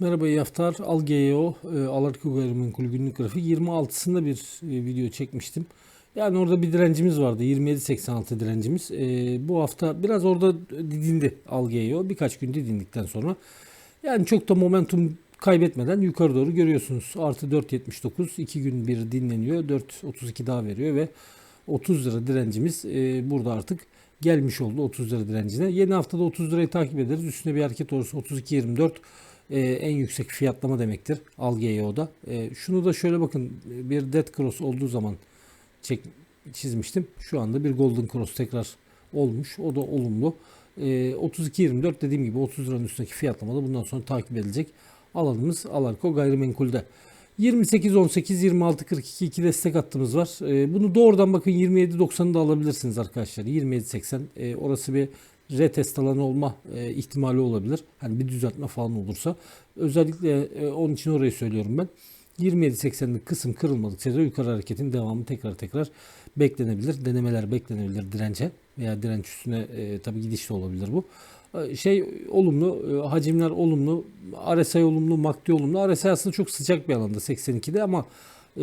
Merhaba iyi haftalar. Algeo, e, Alarko Gayrimenkul günlük grafik 26'sında bir e, video çekmiştim. Yani orada bir direncimiz vardı. 27.86 direncimiz. E, bu hafta biraz orada didindi Algeo. Birkaç gün didindikten sonra. Yani çok da momentum kaybetmeden yukarı doğru görüyorsunuz. Artı 4.79. 2 gün bir dinleniyor. 4.32 daha veriyor ve 30 lira direncimiz e, burada artık gelmiş oldu 30 lira direncine. Yeni haftada 30 lirayı takip ederiz. Üstüne bir hareket olursa 32.24 e, en yüksek fiyatlama demektir Algeo'da. E, şunu da şöyle bakın bir dead cross olduğu zaman çek, çizmiştim. Şu anda bir golden cross tekrar olmuş. O da olumlu. E, 32.24 dediğim gibi 30 liranın üstündeki fiyatlamada bundan sonra takip edilecek alanımız Alarko gayrimenkulde. 28 18 26 42 iki destek hattımız var. Bunu doğrudan bakın 27 90'ı da alabilirsiniz arkadaşlar. 27 80 e, orası bir retest alanı olma e, ihtimali olabilir. Hani bir düzeltme falan olursa. Özellikle e, onun için orayı söylüyorum ben. 27.80'lik kısım kırılmadıkça da yukarı hareketin devamı tekrar tekrar beklenebilir. Denemeler beklenebilir dirence veya direnç üstüne e, tabi gidiş de olabilir bu. E, Şey olumlu, hacimler olumlu, RSI olumlu, MACD olumlu. RSI aslında çok sıcak bir alanda 82'de ama e,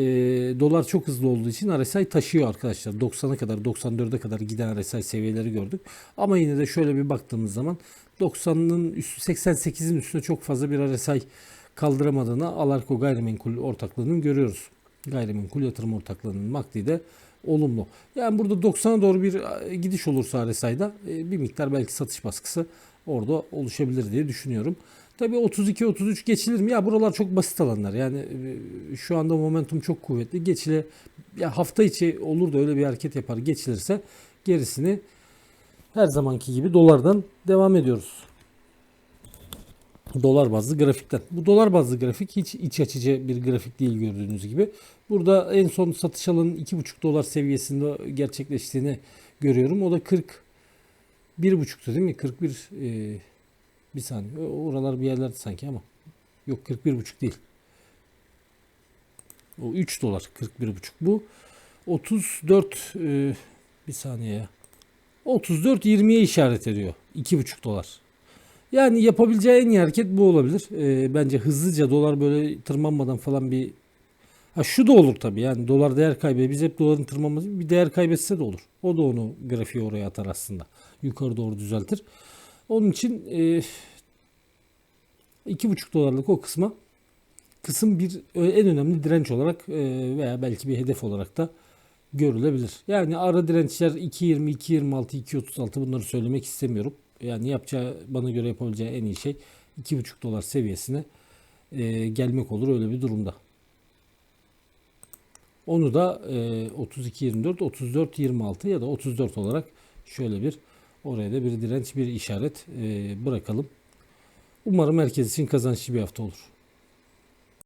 dolar çok hızlı olduğu için RSI taşıyor arkadaşlar. 90'a kadar 94'e kadar giden RSI seviyeleri gördük. Ama yine de şöyle bir baktığımız zaman 90'ın üstü 88'in üstüne çok fazla bir RSI kaldıramadığını Alarko Gayrimenkul ortaklığının görüyoruz. Gayrimenkul yatırım ortaklığının MACD'i de olumlu. Yani burada 90'a doğru bir e, gidiş olursa RSI'da e, bir miktar belki satış baskısı orada oluşabilir diye düşünüyorum. Tabii 32-33 geçilir mi? Ya buralar çok basit alanlar. Yani e, şu anda momentum çok kuvvetli. Geçile ya hafta içi olur da öyle bir hareket yapar geçilirse gerisini her zamanki gibi dolardan devam ediyoruz. Dolar bazlı grafikten. Bu dolar bazlı grafik hiç iç açıcı bir grafik değil gördüğünüz gibi. Burada en son satış alanın 2,5 dolar seviyesinde gerçekleştiğini görüyorum. O da 40 1,5'tu değil mi? 41 e, bir saniye. Oralar bir yerlerde sanki ama. Yok 41,5 değil. O 3 dolar 41,5. Bu 34 e, bir saniye ya. 34 20'ye işaret ediyor. 2,5 dolar. Yani yapabileceği en iyi hareket bu olabilir. Ee, bence hızlıca dolar böyle tırmanmadan falan bir Ha şu da olur tabii yani dolar değer kaybı. Biz hep doların tırmanması bir değer kaybetse de olur. O da onu grafiği oraya atar aslında. Yukarı doğru düzeltir. Onun için e, iki buçuk dolarlık o kısma kısım bir e, en önemli direnç olarak e, veya belki bir hedef olarak da görülebilir. Yani ara dirençler 2.20, 2.26, 2.36 bunları söylemek istemiyorum. Yani yapacağı bana göre yapabileceği en iyi şey 2.5 dolar seviyesine e, gelmek olur öyle bir durumda. Onu da e, 32.24, 34.26 ya da 34 olarak şöyle bir oraya da bir direnç bir işaret e, bırakalım. Umarım herkes için kazançlı bir hafta olur.